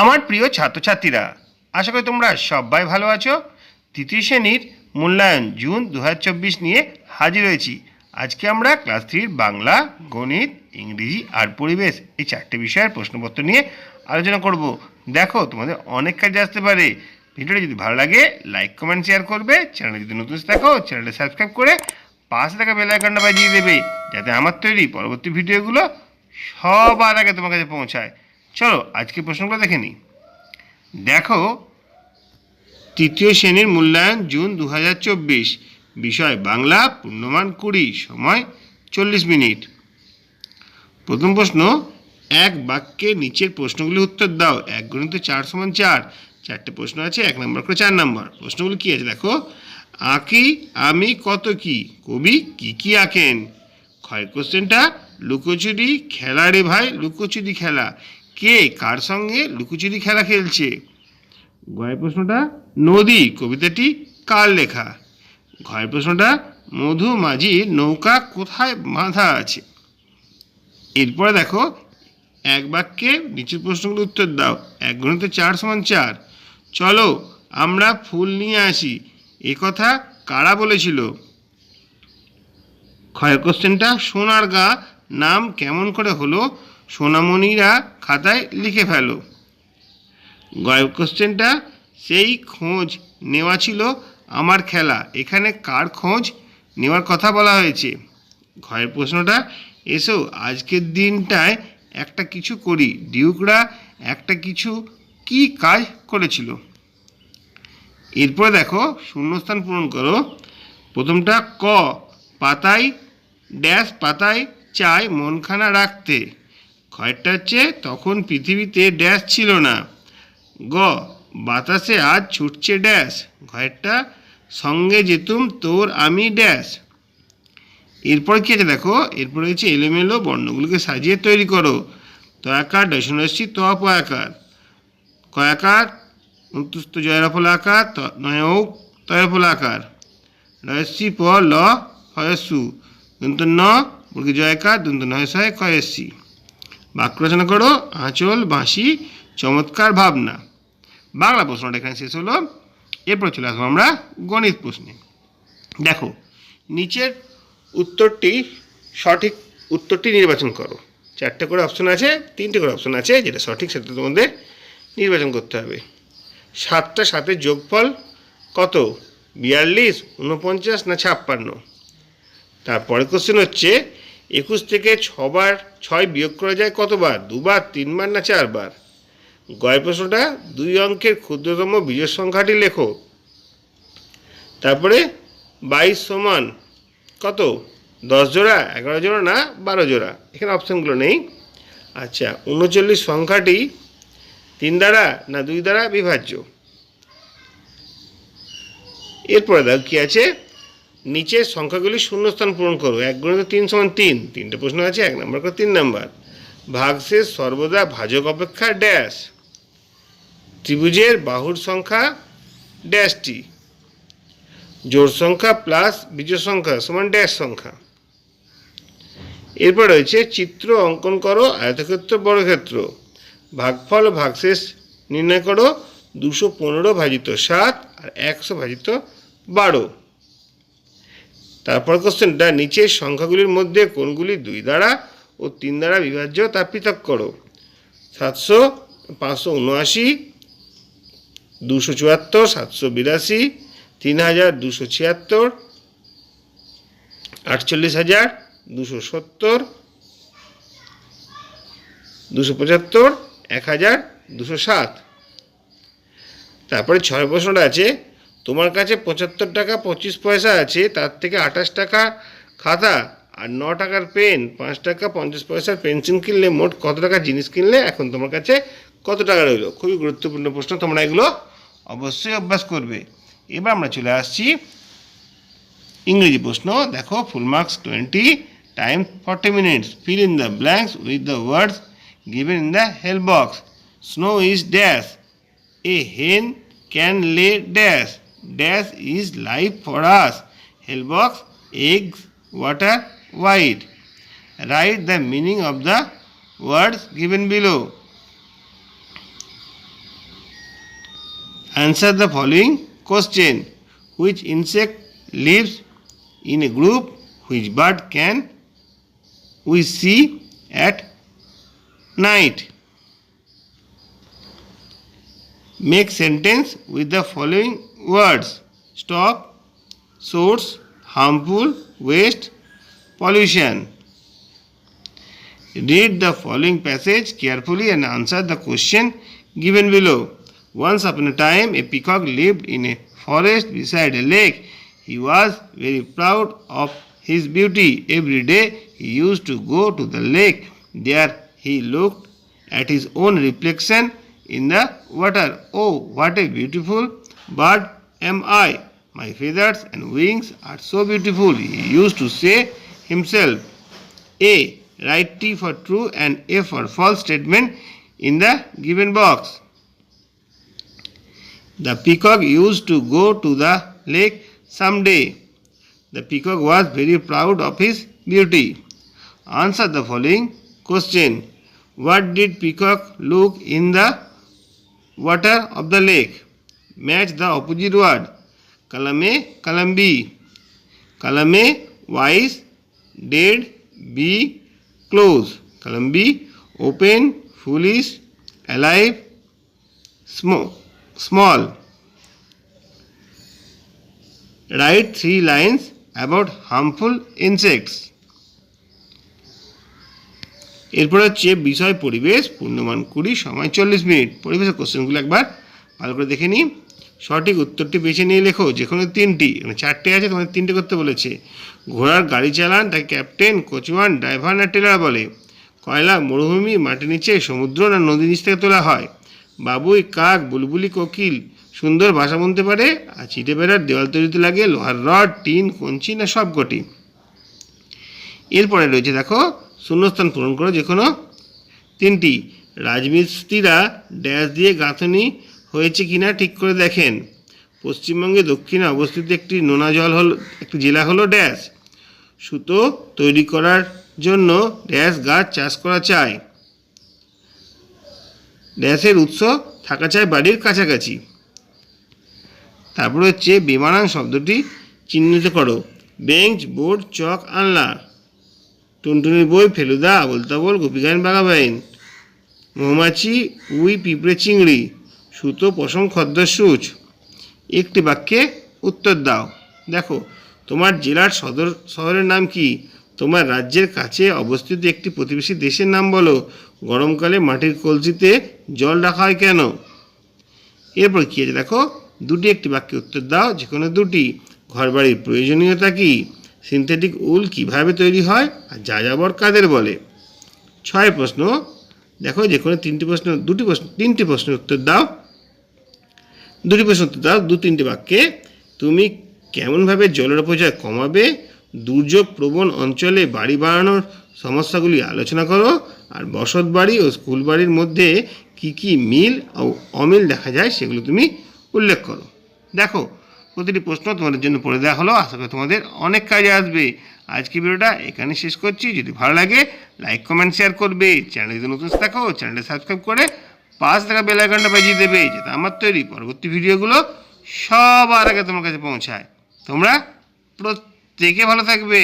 আমার প্রিয় ছাত্রছাত্রীরা, আশা করি তোমরা সবাই ভালো আছো। তৃতীয় শ্রেণির মূল্যায়ন জুন দু হাজার চব্বিশ নিয়ে হাজির হয়েছি। আজকে আমরা ক্লাস থ্রির বাংলা, গণিত, ইংরেজি আর পরিবেশ এই চারটে বিষয়ের প্রশ্নপত্র নিয়ে আলোচনা করব। দেখো, তোমাদের অনেক কাজে আসতে পারে। ভিডিওটা যদি ভালো লাগে, লাইক, কমেন্ট, শেয়ার করবে। চ্যানেলে যদি নতুন থাকো, চ্যানেলটা সাবস্ক্রাইব করে পাশে থাকা বেল আইকনটা বাজিয়ে দেবে, যাতে আমার তৈরি পরবর্তী ভিডিওগুলো সবার আগে তোমার কাছে পৌঁছায়। চলো আজকে প্রশ্নগুলো দেখে নিই। দেখো, তৃতীয় শ্রেণির মূল্যায়ন জুন দু হাজার চব্বিশ। বিষয় বাংলা, পূর্ণমান কুড়ি, সময় চল্লিশ মিনিট। প্রথম প্রশ্ন, এক বাক্যে নিচের প্রশ্নগুলি উত্তর দাও। এক গণিত চার সমান চার। চারটে প্রশ্ন আছে, এক নম্বর করে চার নম্বর। প্রশ্নগুলি কী আছে? দেখো, আঁকি, আমি, কত কি? কবি কি কি আঁকেন? ক্ষয় কোশ্চেনটা লুকোচুরি খেলা রে ভাই, লুকোচুরি খেলা। কে? কার সঙ্গে লুকোচুরি খেলা খেলছে? গয়ের প্রশ্নটা নদী, কবিতাটি কার লেখা? ঘয়ের প্রশ্নটা মধু মাঝির নৌকা কোথায় বাঁধা আছে? এরপরে দেখো, এক বাক্যে নিচের প্রশ্নগুলো উত্তর দাও। এক গণিতে চার সমান চার। চলো, আমরা ফুল নিয়ে আসি। এ কথা কারা বলেছিল? ক্ষয় কোশ্চেনটা সোনার গা। নাম কেমন করে হলো? সোনামণিরা খাতায় লিখে ফেলো। গয় কোশ্চেনটা, সেই খোঁজ নেওয়া ছিল আমার খেলা, এখানে কার খোঁজ নেওয়ার কথা বলা হয়েছে? ঘরের প্রশ্নটা, এসো, আজকের দিনটায় একটা কিছু করি। ডিউকরা, একটা কিছু কি কাজ করেছিল? এরপরে দেখো, শূন্যস্থান পূরণ করো। প্রথমটা, ক, পাতায়, ড্যাশ, পাতায় চাই মনখানা রাখতে। খয়েরটা হচ্ছে তখন পৃথিবীতে ড্যাশ ছিল না। গ, বাতাসে আজ ছুটছে ড্যাশ। ঘরেরটা সঙ্গে যেতুম তোর আমি ড্যাশ। এরপর কি আছে দেখো? এরপর হচ্ছে এলোমেলো বর্ণগুলোকে সাজিয়ে তৈরি করো। তয়াকার দশনস্যি ত পয়াকার কয়াকার অন্তুস্ত জয়রফল আকার নয়ৌক, তয়ফল আকার। রয়স্যি প, ল হয়স্যু দন্ত ন জয়কার দন্ত নয়সয় কয়স্যি বাক্য রচনা করো, আঁচল, বাঁশি, চমৎকার ভাবনা। বাংলা প্রশ্নটা এখানে শেষ হলো। এরপর চলে আসব আমরা গণিত প্রশ্নে। দেখো, নিচের উত্তরটি সঠিক উত্তরটি নির্বাচন করো। চারটে করে অপশন আছে, তিনটে করে অপশন আছে, যেটা সঠিক সেটা তোমাদের নির্বাচন করতে হবে। সাতটা সাতের যোগফল কত? বিয়াল্লিশ উনপঞ্চাশ না ছাপ্পান্ন? তারপরে কোশ্চেন হচ্ছে একুশ থেকে ছবার ছয় বিয়োগ করা যায় কতবার? দুবার, তিনবার না চারবার? গয় প্রশ্নটা দুই অঙ্কের ক্ষুদ্রতম বিজয় সংখ্যাটি লেখো। তারপরে বাইশ সমান কত? দশ জোড়া, এগারো জোড়া না বারো জোড়া? এখানে অপশানগুলো নেই। আচ্ছা উনচল্লিশ সংখ্যাটি তিন দ্বারা না দুই দ্বারা বিভাজ্য? এরপরে দেখো কী আছে। নিচের সংখ্যাগুলি শূন্যস্থান পূরণ করো। এক গুণিত তিন সমান তিন। তিনটে প্রশ্ন আছে, এক নম্বর করে তিন নম্বর। ভাগশেষ সর্বদা ভাজক অপেক্ষা ড্যাশ। ত্রিভুজের বাহুর সংখ্যা ড্যাশটি। জোড় সংখ্যা প্লাস বিজোড় সংখ্যা সমান ড্যাশ সংখ্যা। এরপর রয়েছে চিত্র অঙ্কন করো, আয়তক্ষেত্র, বর্গক্ষেত্র। ভাগফল ভাগশেষ নির্ণয় করো, দুশো পনেরো ভাজিত সাত আর একশো ভাজিত বারো। তারপর কোশ্চেন কোশ্চেনটা নিচের সংখ্যাগুলির মধ্যে কোনগুলি দুই দ্বারা ও তিন দ্বারা বিভাজ্য তা পৃথক করো? সাতশো, পাঁচশো উনআশি, দুশো চুয়াত্তর, সাতশো বিরাশি, তিন হাজার, দুশো ছিয়াত্তর, আটচল্লিশ হাজার, দুশো সত্তর, দুশো পঁচাত্তর, এক হাজার, দুশো সাত তারপরে ছয় প্রশ্নটা আছে তোমার কাছে পঁচাত্তর টাকা পঁচিশ পয়সা আছে, তার থেকে আঠাশ টাকা খাতা আর ন টাকার পেন, পাঁচ টাকা পঞ্চাশ পয়সার পেন্সিল কিনলে মোট কত টাকা জিনিস কিনলে, এখন তোমার কাছে কত টাকা রইল খুবই গুরুত্বপূর্ণ প্রশ্ন, তোমরা এগুলো অবশ্যই অভ্যাস করবে এবার আমরা চলে আসছি ইংরেজি প্রশ্ন দেখো full marks twenty time forty minutes fill in the blanks with the words given in the help box. Snow is dash. A hen can lay dash. Dash is life for us. Help box eggs, water, white. Write the meaning of the words given below. Answer the following question. Which insect lives in a group? Which bird can we see at night? Make sentence with the following words. Stop, source, harmful, waste, pollution. Read the following passage carefully and answer the question given below. Once upon a time, a peacock lived in a forest beside a lake. He was very proud of his beauty. Every day, he used to go to the lake. There, he looked at his own reflection in the water. Oh, what a beautiful bird am I! My feathers and wings are so beautiful. He used to say himself. A. Write T for true and A for false statement in the given box. The peacock used to go to the lake someday. The peacock was very proud of his beauty. Answer the following question. What did peacock look in the water of the lake? Match the opposite word. Column A, column B. Column A, wise, dead, B, close. Column B, open, foolish, alive, small. small. Write three lines about harmful insects. এরপর হচ্ছে বিষয় পরিবেশ পূর্ণমান কুড়ি সময় চল্লিশ minute পরিবেশের কোশ্চেনগুলো একবার ভালো করে দেখে নিই সঠিক উত্তরটি বেছে নিয়ে লেখো যে কোনো তিনটি। মানে চারটে আছে, তোমাদের তিনটে করতে বলেছে। ঘোড়ার গাড়ি চালান, তাকে ক্যাপ্টেন, কোচওয়ান, ড্রাইভার না টেলার বলে। কয়লা, মরুভূমি, মাটির নিচে, সমুদ্র না নদীর নিচ থেকে তোলা হয়? বাবুই, কাক, বুলবুলি, কোকিল, সুন্দর ভাষা বলতে পারে? আর চিটে বেড়ার দেওয়াল তৈরিতে লাগে লোহার রড, টিন, কঞ্চি না সবকটি? এরপরে রয়েছে দেখো, শূন্যস্থান পূরণ করো যে কোনো তিনটি। রাজমিস্ত্রিরা ড্যাশ দিয়ে গাঁথনি হয়েছে কিনা ঠিক করে দেখেন। পশ্চিমবঙ্গে দক্ষিণে অবস্থিত একটি নোনা জল হল, একটি জেলা হলো ড্যাশ। সুতো তৈরি করার জন্য ড্যাশ গাছ চাষ করা চায় ড্যাশের উৎস থাকা চায় বাড়ির কাছাকাছি। তারপর হচ্ছে বেমানান শব্দটি চিহ্নিত করো। বেঞ্চ, বোর্ড, চক আনলা টুনটুনির বই, ফেলুদা আবল তাবল গোপীগান বাগাবাইন মৌমাছি, উই, পিঁপড়ে, চিংড়ি। সুতো পশম খদ্দর সূচ। একটি বাক্যে উত্তর দাও। দেখো, তোমার জেলার সদর শহরের নাম কি? তোমার রাজ্যের কাছে অবস্থিত একটি প্রতিবেশী দেশের নাম বলো। গরমকালে মাটির কলসিতে জল রাখা হয় কেন? এরপর কী আছে? দেখো, দুটি একটি বাক্যে উত্তর দাও যে কোনো দুটি। ঘরবাড়ির প্রয়োজনীয়তা কি? সিনথেটিক উল কীভাবে তৈরি হয়? আর যাযাবর কাদের বলে? ছয় প্রশ্ন। দেখো যে কোনো তিনটি প্রশ্ন, দুটি প্রশ্ন, তিনটি প্রশ্নের উত্তর দাও। দুটি প্রশ্ন দাও, দু তিনটি বাক্যে। তুমি কেমনভাবে জলের অপচয় কমাবে? দুর্যোগ প্রবণ অঞ্চলে বাড়ি বানানোর সমস্যাগুলি আলোচনা করো। আর বসত বাড়ি ও স্কুল বাড়ির মধ্যে কি কি মিল ও অমিল দেখা যায় সেগুলো তুমি উল্লেখ করো। দেখো, প্রতিটি প্রশ্ন তোমাদের জন্য পড়ে দেওয়া হলো। আশা করি তোমাদের অনেক কাজে আসবে। আজকে ভিডিওটা এখানে শেষ করছি। যদি ভালো লাগে লাইক কমেন্ট শেয়ার করবে। চ্যানেলে যদি নতুন থাকো, চ্যানেলটা সাবস্ক্রাইব করে পাঁচ টাকা বেল আইকনটা বাজিয়ে দেবে যাতে আমার তৈরি। পরবর্তী ভিডিওগুলো সবার আগে তোমার কাছে পৌঁছায়। তোমরা প্রত্যেকে ভালো থাকবে।